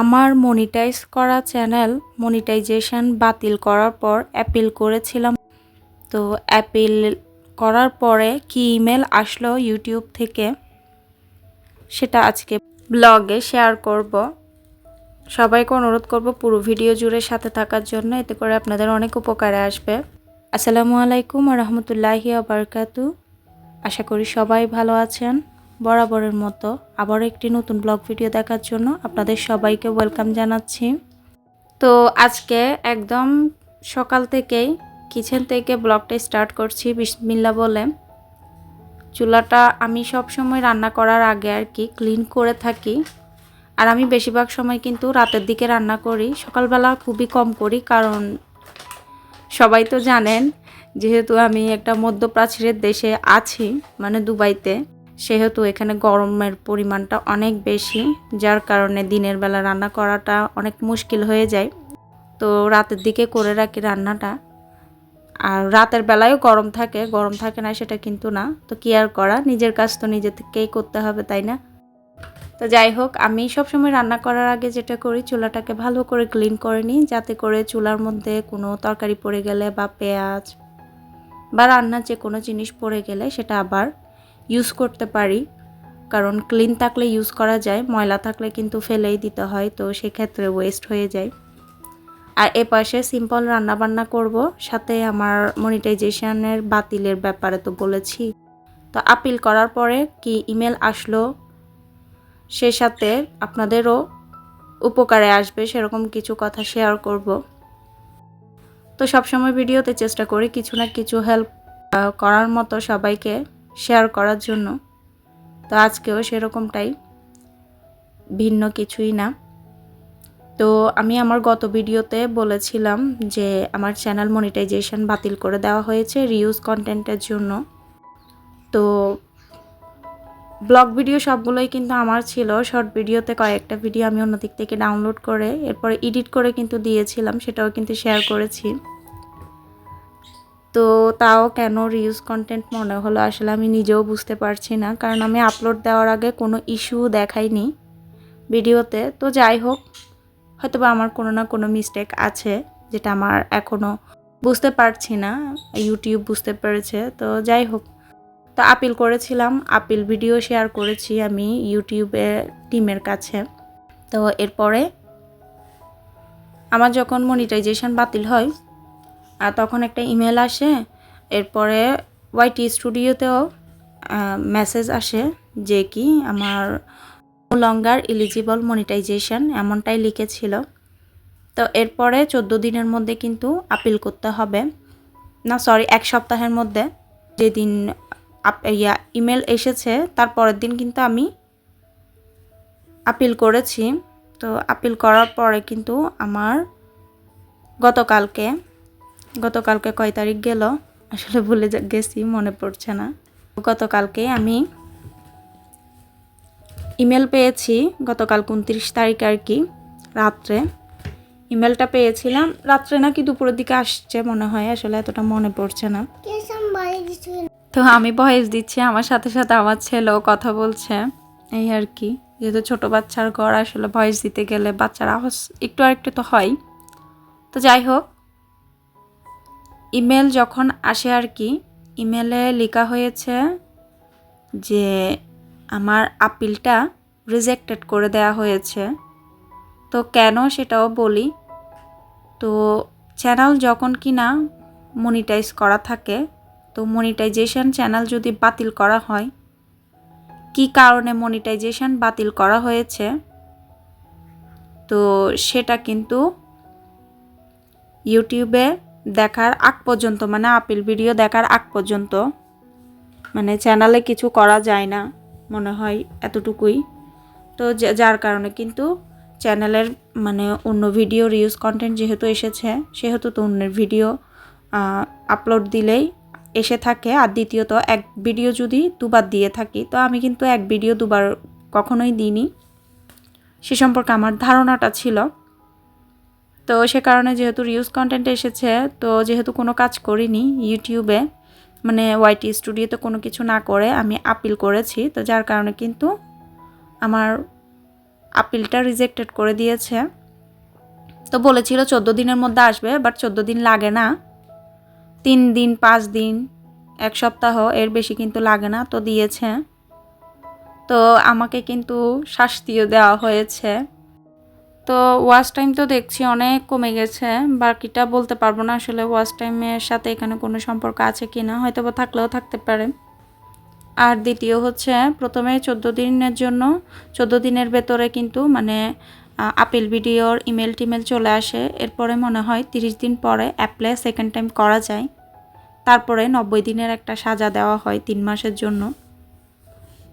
আমার মনিটাইজ করা channel monetization বাতিল করার পর অ্যাপিল করেছিলাম। তো অ্যাপিল করার পরে কি ইমেল আসলো ইউটিউব থেকে সেটা আজকে ব্লগে শেয়ার করব। সবাইকে অনুরোধ করব পুরো ভিডিও জুড়ে সাথে থাকার জন্য, এতে করে আপনাদের অনেক উপকারে আসবে। আসসালামু আলাইকুম রহমতুল্লাহি আবরকাতু আশা করি সবাই ভালো আছেন। বরাবরের মতো আবার একটি নতুন ব্লগ ভিডিও দেখার জন্য আপনাদের সবাইকে ওয়েলকাম জানাচ্ছি। তো আজকে একদম সকাল থেকেই কিচেন থেকে ব্লগটা স্টার্ট করছি বিসমিল্লা বলে। চুলাটা আমি সব সময় রান্না করার আগে আর কি ক্লিন করে থাকি। আর আমি বেশিরভাগ সময় কিন্তু রাতের দিকে রান্না করি, সকালবেলা খুবই কম করি কারণ সবাই তো জানেন যেহেতু আমি একটা মধ্যপ্রাচ্যের দেশে আছি মানে দুবাইতে। সেহেতু এখানে গরমের পরিমাণটা অনেক বেশি, যার কারণে দিনের বেলা রান্না করাটা অনেক মুশকিল হয়ে যায়। তো রাতের দিকে করে রাখি রান্নাটা। আর রাতের বেলায়ও গরম থাকে গরম থাকে না সেটা কিন্তু না। তো কি আর করা, নিজের কাজ তো নিজে থেকেই করতে হবে, তাই না? তো যাই হোক, আমি সবসময় রান্না করার আগে যেটা করি, চুলাটাকে ভালো করে ক্লিন করে নিই, যাতে করে চুলার মধ্যে কোনো তরকারি পড়ে গেলে বা পেঁয়াজ বা রান্নার যে কোনো জিনিস পড়ে গেলে সেটা আবার ইউজ করতে পারি। কারণ ক্লিন থাকলে ইউজ করা যায়, ময়লা থাকলে কিন্তু ফেলেই দিতে হয়, তো সেক্ষেত্রে ওয়েস্ট হয়ে যায়। আর এ পাশে সিম্পল রান্না বান্না করব, সাথে আমার মনিটাইজেশনের বাতিলের ব্যাপারে তো বলেছি। তো আপিল করার পরে কি ইমেল আসলো, সে সাথে আপনাদেরও উপকারে আসবে, সেরকম কিছু কথা শেয়ার করব। তো সবসময় ভিডিওতে চেষ্টা করি কিছু না কিছু হেল্প করার মতো সবাইকে। শেয়ার করার জন্য। তো আজকেও সেরকমটাই। ভিন্ন কিছুই না। তো আমি আমার গত ভিডিওতে বলেছিলাম যে আমার চ্যানেল মনিটাইজেশন বাতিল করে দেওয়া হয়েছে রিউজ কন্টেন্টের জন্য। তো ব্লগ ভিডিও সবগুলোই কিন্তু আমার ছিল। শর্ট ভিডিওতে কয়েকটা ভিডিও আমি অন্য দিক থেকে ডাউনলোড করে, এরপরে এডিট করে কিন্তু দিয়েছিলাম, সেটাও কিন্তু শেয়ার করেছি। তো তাও কেন রিউজ কন্টেন্ট মনে হলো আসলে আমি নিজেও বুঝতে পারছি না। কারণ আমি আপলোড দেওয়ার আগে কোনো ইস্যু দেখাইনি ভিডিওতে। তো যাই হোক হয়তো বা আমার কোনো না কোনো মিস্টেক আছে যেটা আমার এখনও বুঝতে পারছি না ইউটিউব বুঝতে পেরেছে। তো যাই হোক, তো আপিল করেছিলাম আপিল ভিডিও শেয়ার করেছি আমি ইউটিউবে টিমের কাছে। তো এরপরে আমার যখন মনিটাইজেশন বাতিল হয় আর তখন একটা ইমেল আসে, এরপরে ওয়াইটি স্টুডিওতেও মেসেজ আসে যে কি আমার লঙ্গার ইলিজিবল মনিটাইজেশন এমনটাই লিখেছিল। তো এরপরে চোদ্দ দিনের মধ্যে কিন্তু আপিল করতে হবে। না সরি এক সপ্তাহের মধ্যে যেদিন ইয়া ইমেল এসেছে, তার পরের দিন কিন্তু আমি আপিল করেছি। তো আপিল করার পরে কিন্তু আমার গতকালকে গতকালকে কয় তারিখ গেল? আসলে ভুলে গেছি, মনে পড়ছে না। গতকালকে আমি ইমেল পেয়েছি গতকাল উনত্রিশ তারিখ আর কি, রাত্রে। ইমেলটা পেয়েছিলাম। রাত্রে নাকি দুপুরের দিকে আসছে মনে হয়, আসলে এতটা মনে পড়ছে না। তো আমি ভয়েস দিচ্ছি, আমার সাথে সাথে আমার ছেলেও কথা বলছে। এই আর কি, যেহেতু ছোট বাচ্চার ঘর, আসলে ভয়েস দিতে গেলে বাচ্চার আওয়াজ একটু আর একটু তো হয়। তো যাই হোক ইমেল যখন আসে আর কি, ইমেলে লেখা হয়েছে যে আমার আপিলটা রিজেক্টেড করে দেয়া হয়েছে। তো কেন সেটাও বলি। তো চ্যানেল যখন কি না মনিটাইজ করা থাকে, তো মনিটাইজেশন চ্যানেল যদি বাতিল করা হয়, কি কারণে মনিটাইজেশন বাতিল করা হয়েছে, তো সেটা কিন্তু ইউটিউবে দেখার আগ পর্যন্ত মানে আপিল ভিডিও দেখার আগ পর্যন্ত মানে চ্যানেলে কিছু করা যায় না, মনে হয়, এতটুকুই। তো যার কারণে কিন্তু চ্যানেলের মানে অন্য ভিডিও রিউজ কন্টেন্ট যেহেতু এসেছে, সেহেতু তো অন্যের ভিডিও আপলোড দিলেই এসে থাকে। আর দ্বিতীয়ত, এক ভিডিও যদি দুবার দিয়ে থাকি, তো আমি কিন্তু এক ভিডিও দুবার কখনোই দিইনি। সে সম্পর্কে আমার ধারণাটা ছিল। তো সে কারণে যেহেতু রিউজ কন্টেন্ট এসেছে, তো যেহেতু কোনো কাজ করিনি ইউটিউবে মানে ওয়াইটি স্টুডিওতে কোনো কিছু না করে আমি আপিল করেছি, তো যার কারণে কিন্তু আমার আপিলটা রিজেক্টেড করে দিয়েছে। তো বলেছিল চোদ্দ দিনের মধ্যে আসবে বাট চোদ্দ দিন লাগে না। তিন দিন, পাঁচ দিন, এক সপ্তাহ, এর বেশি কিন্তু লাগে না, তো দিয়েছে। তো আমাকে কিন্তু শাস্তিও দেওয়া হয়েছে। তো ওয়াচ টাইম তো দেখছি অনেক কমে গেছে, বাকিটা বলতে পারব না আসলে ওয়াচ টাইমের সাথে এখানে কোনো সম্পর্ক আছে কি না হয়তো বা থাকলেও থাকতে পারে। আর দ্বিতীয় হচ্ছে, প্রথমে চোদ্দ দিনের জন্য, চোদ্দ দিনের ভেতরে কিন্তু মানে আপেল ভিডিওর ইমেল টিমেল চলে আসে, এরপরে মনে হয় তিরিশ দিন পরে অ্যাপ্লাই সেকেন্ড টাইম করা যায়। তারপরে নব্বই দিনের একটা সাজা দেওয়া হয় তিন মাসের জন্য।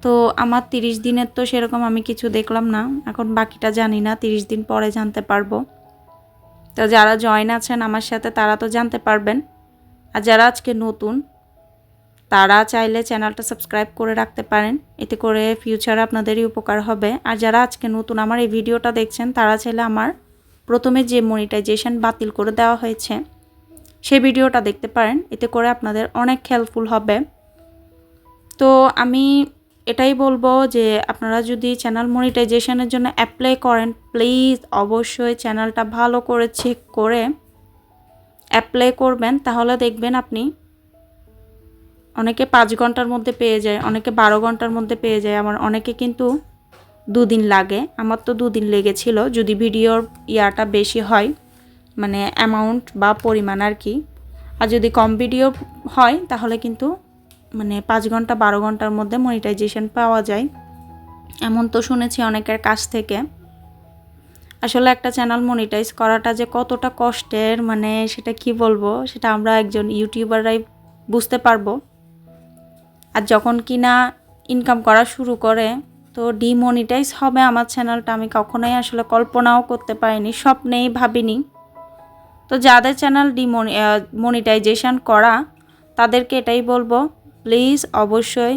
তো আমার তিরিশ দিনের তো সেরকম আমি কিছু দেখলাম না। এখন বাকিটা জানি না, তিরিশ দিন পরে জানতে পারব। তো যারা জয়েন আছেন আমার সাথে তারা তো জানতে পারবেন। আর যারা আজকে নতুন, তারা চাইলে চ্যানেলটা সাবস্ক্রাইব করে রাখতে পারেন। এতে করে ফিউচারে আপনাদেরই উপকার হবে। আর যারা আজকে নতুন আমার এই ভিডিওটা দেখছেন, তারা চাইলে আমার প্রথমে যে মনিটাইজেশন বাতিল করে দেওয়া হয়েছে সেই ভিডিওটা দেখতে পারেন। এতে করে আপনাদের অনেক হেল্পফুল হবে। তো আমি এটাই বলব যে আপনারা যদি চ্যানেল মনিটাইজেশনের জন্য অ্যাপ্লাই করেন প্লিজ অবশ্যই চ্যানেলটা ভালো করে চেক করে অ্যাপ্লাই করবেন। তাহলে দেখবেন আপনি অনেকে পাঁচ ঘণ্টার মধ্যে পেয়ে যায়, অনেকে বারো ঘণ্টার মধ্যে পেয়ে যায়। আমার অনেকে কিন্তু দুদিন লাগে, আমার তো দুদিন লেগেছিল। যদি ভিডিওর ইয়াটা বেশি হয় মানে অ্যামাউন্ট বা পরিমাণ আর কি, আর যদি কম ভিডিও হয়, তাহলে কিন্তু মানে পাঁচ ঘণ্টা, বারো ঘণ্টার মধ্যে মনিটাইজেশন পাওয়া যায়। এমন তো শুনেছি অনেকের কাছ থেকে। আসলে একটা চ্যানেল মনিটাইজ করাটা যে কতটা কষ্টের মানে সেটা কি বলব? সেটা আমরা একজন ইউটিউবাররাই বুঝতে পারব। আর যখন কিনা ইনকাম করা শুরু করে, তো ডিমনিটাইজ হবে আমার চ্যানেলটা আমি কখনোই আসলে কল্পনাও করতে পারিনি, স্বপ্নেই ভাবিনি। তো যাদের চ্যানেল ডিমনি মনিটাইজেশন করা, তাদেরকে এটাই বলব প্লিজ অবশ্যই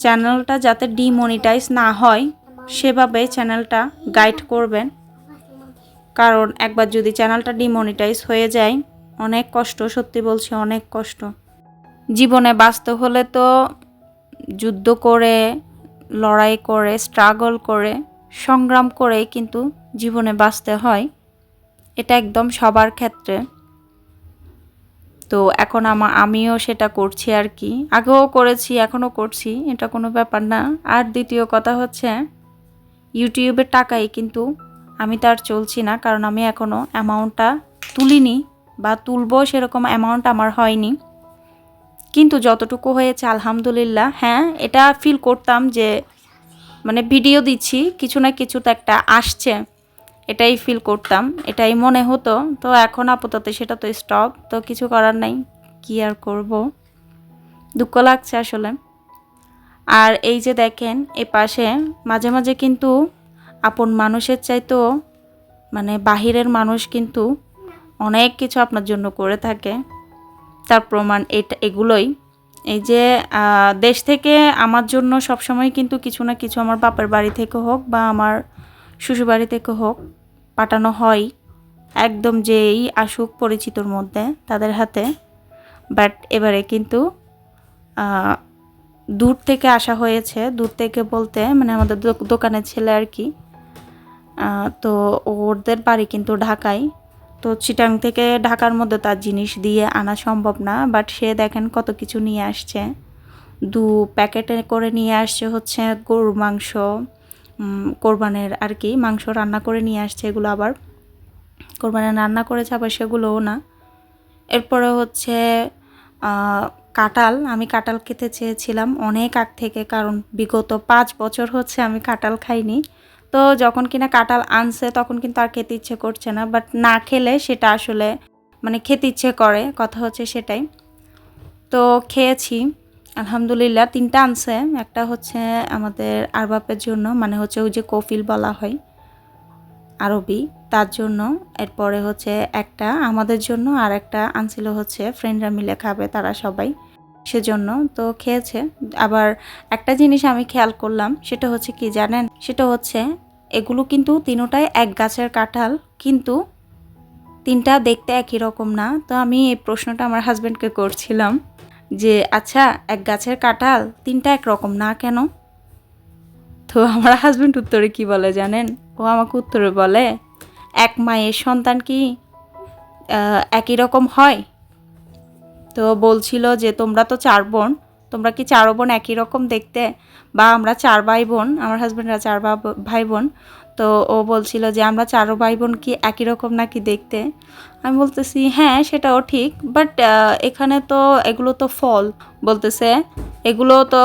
চ্যানেলটা যাতে ডিমনিটাইজ না হয়, সেভাবে চ্যানেলটা গাইড করবেন। কারণ একবার যদি চ্যানেলটা ডিমনিটাইজ হয়ে যায়, অনেক কষ্ট, সত্যি বলছি অনেক কষ্ট। জীবনে বাঁচতে হলে তো যুদ্ধ করে, লড়াই করে স্ট্রাগল করে, সংগ্রাম করে কিন্তু জীবনে বাঁচতে হয়। এটা একদম সবার ক্ষেত্রে। তো এখন আমা, আমিও সেটা করছি আর কি। আগেও করেছি, এখনও করছি, এটা কোনো ব্যাপার না। আর দ্বিতীয় কথা হচ্ছে ইউটিউবের টাকাই কিন্তু আমি তার চলছি না, কারণ আমি এখনও অ্যামাউন্টটা তুলিনি বা তুলবো সেরকম অ্যামাউন্ট আমার হয়নি। কিন্তু যতটুকু হয়েছে, আলহামদুলিল্লাহ হ্যাঁ এটা ফিল করতাম যে মানে ভিডিও দিচ্ছি, কিছু না কিছু তো একটা আসছে। এটাই ফিল করতাম, এটাই মনে হতো। তো এখন আপাতত সেটা তো স্টপ তো কিছু করার নাই, কি আর করব? দুঃখ লাগছে আসলে। আর এই যে দেখেন, এ পাশে মাঝে মাঝে কিন্তু আপন মানুষের চাইতো মানে বাহিরের মানুষ কিন্তু অনেক কিছু আপনার জন্য করে থাকে। তার প্রমাণ এটা, এগুলোই। এই যে দেশ থেকে আমার জন্য সবসময় কিন্তু কিছু না কিছু আমার বাপের বাড়ি থেকে হোক বা আমার শ্বশুর বাড়ি থেকে হোক, পাঠানো হয়। একদম যেই আসুক পরিচিতর মধ্যে, তাদের হাতে। বাট এবারে কিন্তু দূর থেকে আসা হয়েছে। দূর থেকে বলতে মানে আমাদের দোকানের ছেলে আর কি। তো ওদের বাড়ি কিন্তু ঢাকায়। তো চিটাং থেকে ঢাকার মধ্যে তার জিনিস দিয়ে আনা সম্ভব না। বাট সে দেখেন কত কিছু নিয়ে আসছে। দু প্যাকেটে করে নিয়ে আসছে হচ্ছে গরুর মাংস। কোরবানের আর কি মাংস রান্না করে নিয়ে আসছে, এগুলো আবার কোরবানের রান্না করেছে, আবার সেগুলোও না। এরপরে হচ্ছে কাঁঠাল। আমি কাঁঠাল খেতে চেয়েছিলাম অনেক আগ থেকে, কারণ বিগত পাঁচ বছর হচ্ছে আমি কাঁঠাল খাইনি। তো যখন কিনা কাঁঠাল আনছে, তখন কিন্তু আর খেতে ইচ্ছে করছে না বাট না খেলে সেটা আসলে মানে খেতে ইচ্ছে করে, কথা হচ্ছে সেটাই। তো খেয়েছি। আলহামদুলিল্লাহ, তিনটা আনছে। একটা হচ্ছে আমাদের আরবাপের জন্য মানে হচ্ছে ওই যে কফিল বলা হয়, আরবি। তার জন্য, এরপরে হচ্ছে একটা আমাদের জন্য, আর একটা আনছিল হচ্ছে ফ্রেন্ডরা মিলে খাবে তারা সবাই, সেজন্য তো খেয়েছে। আবার একটা জিনিস আমি খেয়াল করলাম, সেটা হচ্ছে কি জানেন? সেটা হচ্ছে এগুলো কিন্তু তিনোটাই এক গাছের কাঁঠাল, কিন্তু তিনটা দেখতে একই রকম না। তো আমি এই প্রশ্নটা আমার হাজব্যান্ডকে করছিলাম। যে আচ্ছা এক গাছের কাঁঠাল, তিনটা একরকম, না কেন? তো আমার হাজব্যান্ড উত্তরে কি বলে জানেন? ও আমাকে উত্তরে বলে, এক মায়ের সন্তান কি একই রকম হয়? তো বলছিল যে, তোমরা তো চার বোন, তোমরা কি চার বোন একই রকম দেখতে? বা, আমরা চার ভাই বোন, আমার হাজব্যান্ডরা চার ভাই বোন। তো ও বলছিল যে, আমরা চারো ভাই বোন কি একই রকম নাকি দেখতে? আমি বলতেছি হ্যাঁ সেটাও ঠিক বাট এখানে তো এগুলো তো ফল। বলতেছে, এগুলো তো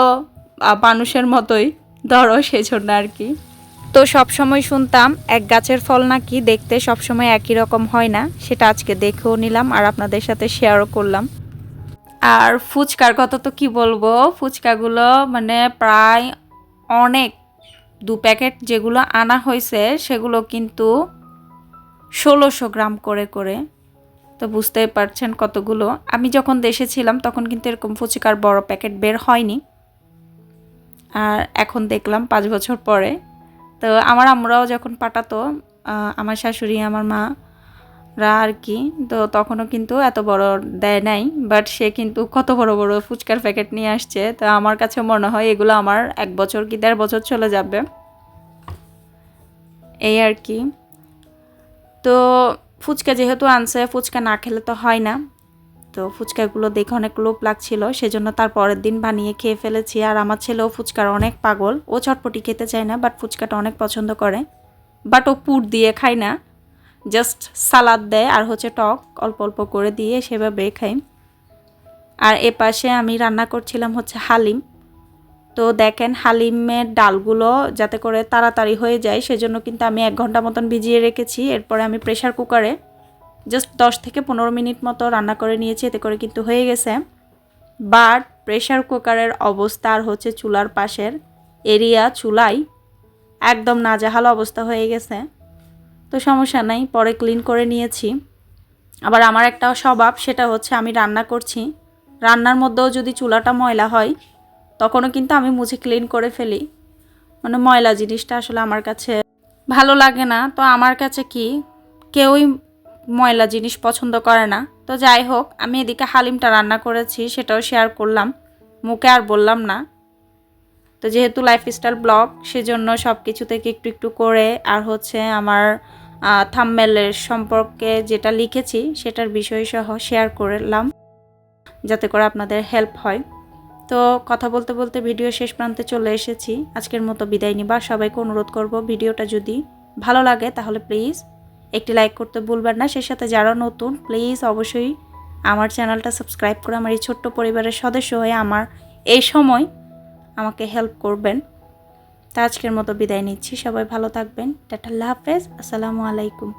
মানুষের মতোই, ধরো সেই জন্য আর কি তো সব সময় শুনতাম, এক গাছের ফল নাকি দেখতে সব সময় একই রকম হয় না? সেটা আজকে দেখেও নিলাম আর আপনাদের সাথে শেয়ারও করলাম। আর ফুচকার কথা তো কি বলব? ফুচকাগুলো মানে প্রায় অনেক দু প্যাকেট যেগুলো আনা হয়েছে, সেগুলো কিন্তু ষোলোশো গ্রাম করে করে। তো বুঝতেই পারছেন কতগুলো। আমি যখন দেশে ছিলাম, তখন কিন্তু এরকম ফুচিকার বড় প্যাকেট বের হয়নি। আর এখন দেখলাম পাঁচ বছর পরে। তো আমার আমরাও যখন পাঠাতো আমার শাশুড়ি, আমার মা রা আর কি। তো তখনও কিন্তু এত বড় দেয় নাই বাট সে কিন্তু কত বড় বড় ফুচকার প্যাকেট নিয়ে আসছে। তো আমার কাছে মনে হয় এগুলো আমার এক বছর কি দেড় বছর চলে যাবে। এই আর কি। তো ফুচকা যেহেতু আনছে, ফুচকা না খেলে তো হয় না। তো ফুচকাগুলো দেখে অনেক লোভ লাগছিল, সেজন্য তার পরের দিন বানিয়ে খেয়ে ফেলেছি। আর আমার ছেলেও ফুচকার অনেক পাগল, ও চটপটি খেতে চায় না বাট ফুচকাটা অনেক পছন্দ করে। বাট ও পুর দিয়ে খায় না। জাস্ট সালাদ দেয় আর হচ্ছে টক অল্প অল্প করে দিয়ে সেভাবে খাই। আর এ পাশে আমি রান্না করছিলাম হচ্ছে হালিম। তো দেখেন হালিমের ডালগুলো যাতে করে তাড়াতাড়ি হয়ে যায়, সেজন্য কিন্তু আমি এক ঘণ্টা মতন ভিজিয়ে রেখেছি। এরপরে আমি প্রেশার কুকারে জাস্ট দশ থেকে পনেরো মিনিট মতো রান্না করে নিয়েছি, এতে করে কিন্তু হয়ে গেছে। বাট প্রেশার কুকারের অবস্থা আর হচ্ছে চুলার পাশের এরিয়া চুলাই একদম নাজাহাল অবস্থা হয়ে গেছে। তো সমস্যা নাই, পরে ক্লিন করে নিয়েছি। আবার আমার একটা স্বভাব, সেটা হচ্ছে আমি রান্না করছি। রান্নার মধ্যেও যদি চুলাটা ময়লা হয়, তখনও কিন্তু আমি মুছে ক্লিন করে ফেলি। মানে ময়লা জিনিসটা আসলে আমার কাছে ভালো লাগে না। তো আমার কাছে কি, কেউই ময়লা জিনিস পছন্দ করে না। তো যাই হোক, আমি এদিকে হালিমটা রান্না করেছি, সেটাও শেয়ার করলাম। মুখে আর বললাম না। তো যেহেতু লাইফস্টাইল ব্লগ সেজন্য সব কিছু থেকে একটু একটু করে, আর হচ্ছে আমার থাম্মেলের সম্পর্কে যেটা লিখেছি সেটার বিষয় সহ শেয়ার করলাম, যাতে করে আপনাদের হেল্প হয়। তো কথা বলতে বলতে ভিডিও শেষ প্রান্তে চলে এসেছি। আজকের মতো বিদায় নিবা। সবাইকে অনুরোধ করব ভিডিওটা যদি ভালো লাগে তাহলে প্লিজ একটি লাইক করতে ভুলবেন না। সেই সাথে যারা নতুন প্লিজ অবশ্যই আমার চ্যানেলটা সাবস্ক্রাইব করে আমার এই ছোট্ট পরিবারের সদস্য হয়ে আমার এই সময় আমাকে হেল্প করবেন। তা আজকের মতো বিদায় নিচ্ছি। সবাই ভালো থাকবেন। টাটা আল্লাহ হাফেজ। আসসালামু আলাইকুম।